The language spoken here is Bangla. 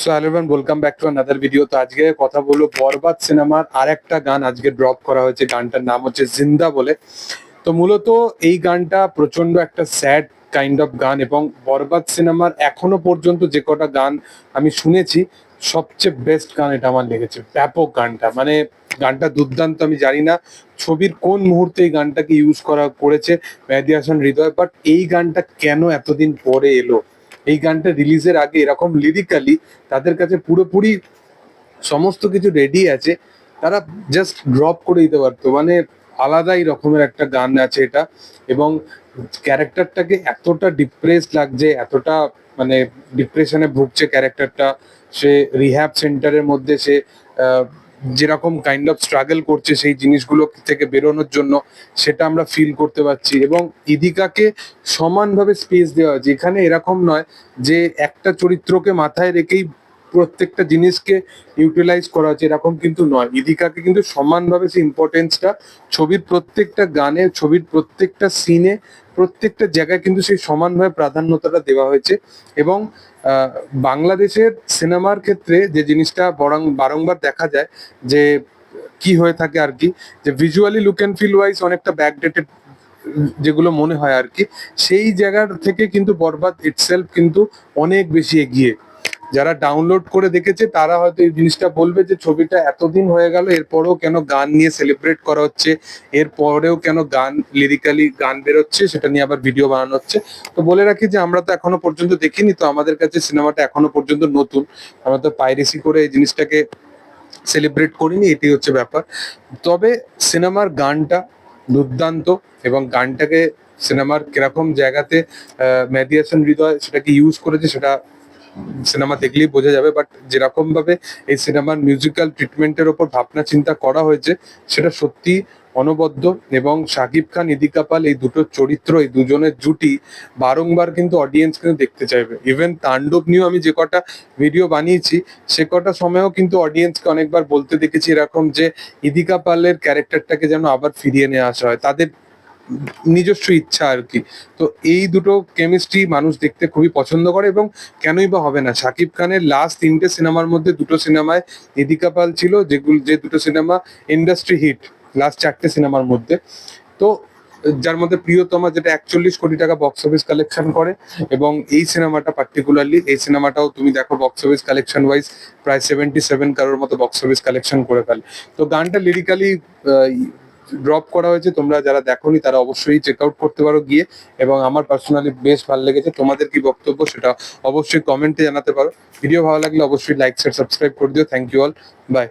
So hello welcome back to another video তো আজকে কথা বলব বরবাদ সিনেমার আরেকটা গান আজকে ড্রপ করা হয়েছে। গানটার নাম হচ্ছে জিন্দা বলে। তো মূলত এই গানটা প্রচণ্ড একটা স্যাড কাইন্ড অফ গান এবং বরবাদ সিনেমার এখনও পর্যন্ত যে কটা গান আমি শুনেছি, সবচেয়ে বেস্ট গান এটা আমার লেগেছে। ব্যাপক গানটা। মানে গানটা দুর্দান্ত, আমি জানি না ছবির কোন মুহূর্তে এই গানটাকে ইউজ করা করেছে মেহেদি হাসান হৃদয় বাট এই গানটা কেন এতদিন পরে এলো? এই গানটা রিলিজের আগে এরকম লিরিক্যালি তাদের কাছে পুরোপুরি সমস্ত কিছু রেডি আছে। তারা জাস্ট ড্রপ করে দিতে পারতো। মানে আলাদাই রকমের একটা গান আছে এটা এবং ক্যারেক্টারটাকে এতটা ডিপ্রেস লাগছে, এতটা মানে ডিপ্রেশনে ভুগছে ক্যারেক্টারটা সে রিহ্যাব সেন্টারের মধ্যে সে যেরকম কাইন্ড অফ স্ট্রাগল করছে সেই জিনিসগুলো থেকে বেরোনোর জন্য সেটা আমরা ফিল করতে পারছি এবং ইদিকাকে সমানভাবে স্পেস দেওয়া হয়েছে। এখানে এরকম নয় যে একটা চরিত্রকে মাথায় রেখেই প্রত্যেকটা জিনিসকে ইউটিলাইজ করা হচ্ছে, এরকম কিন্তু নয়। ইদিকাকে কিন্তু সমানভাবে সেই ইম্পর্টেন্সটা ছবির প্রত্যেকটা গানে, ছবির প্রত্যেকটা সিনে প্রত্যেকটা জায়গায় কিন্তু সেই সমানভাবে প্রাধান্যতাটা দেওয়া হয়েছে। এবং বাংলাদেশের সিনেমার ক্ষেত্রে যে জিনিসটা বরং, বারংবার দেখা যায় যে, কি হয়ে থাকে আর কি, যে visually look and feel wise অনেকটা ব্যাকডেটেড যেগুলো মনে হয় আর কি, সেই জায়গার থেকে কিন্তু বরবাদ ইটসেলফ কিন্তু অনেক বেশি এগিয়ে যারা ডাউনলোড করে দেখেছে, তারা হয়তো এই জিনিসটা বলবে যে ছবিটা এতদিন হয়ে গেল, এরপরেও কেন গান নিয়ে সেলিব্রেট করা হচ্ছে, এরপরেও কেন গান লিরিক্যালি গান বেরোচ্ছে, সেটা নিয়ে আবার ভিডিও বানানো হচ্ছে। তো বলে রাখি যে আমরা তো এখনও পর্যন্ত দেখিনি, তো আমাদের কাছে সিনেমাটা এখনও পর্যন্ত নতুন। আমরা তো পাইরেসি করে এই জিনিসটাকে সেলিব্রেট করিনি এটি হচ্ছে ব্যাপার। তবে সিনেমার গানটা দুর্দান্ত এবং গানটাকে সিনেমার কীরকম জায়গাতে মেহেদি হাসান হৃদয় সেটাকে ইউজ করেছে, সেটা সিনেমা দেখলেই বোঝা যাবে বাট যেরকম ভাবে এই সিনেমার মিউজিক্যাল ট্রিটমেন্টের ওপর ভাবনা চিন্তা করা হয়েছে, সেটা সত্যি অনবদ্য এবং শাকিব খান, ইদিকা পাল এই দুটো চরিত্র, এই দুজনের জুটি বারংবার কিন্তু অডিয়েন্স কিন্তু দেখতে চাইবে। ইভেন তাণ্ডব নিয়েও আমি যে কটা ভিডিও বানিয়েছি, সে কটা সময়েও কিন্তু অডিয়েন্সকে অনেকবার বলতে দেখেছি এরকম যে ইদিকা পালের ক্যারেক্টারটাকে যেন আবার ফিরিয়ে নিয়ে আসা হয়। তাদের নিজস্ব ইচ্ছা আর কি। তো এই দুটো কেমিস্ট্রি মানুষ দেখতে খুবই পছন্দ করে এবং কেনই বা হবে না। শাকিব খানের লাস্ট তিনটে সিনেমার মধ্যে দুটো সিনেমায় ইদিকা পাল ছিল, যেগুলো, যে দুটো সিনেমা ইন্ডাস্ট্রি হিট লাস্ট চারটে সিনেমার মধ্যে। তো যার মধ্যে প্রিয়তমা যেটা একচল্লিশ কোটি টাকা বক্স অফিস কালেকশন করে এবং এই সিনেমাটা পার্টিকুলারলি এই সিনেমাটাও তুমি দেখো বক্স অফিস কালেকশন ওয়াইজ প্রায় সেভেন্টি সেভেন কারোর মতো বক্স অফিস কালেকশন করে ফেলে। তো গানটা লিরিক্যালি ড্রপ করা হয়েছে, তোমরা যারা দেখোনি তারা অবশ্যই চেক আউট করতে পারো গিয়ে। এবং আমার পার্সোনালি বেশ ভালো লেগেছে। তোমাদের কি বক্তব্য সেটা অবশ্যই কমেন্টে জানাতে পারো। ভিডিও ভালো লাগলে অবশ্যই লাইক শেয়ার সাবস্ক্রাইব করে দিও। Thank you all by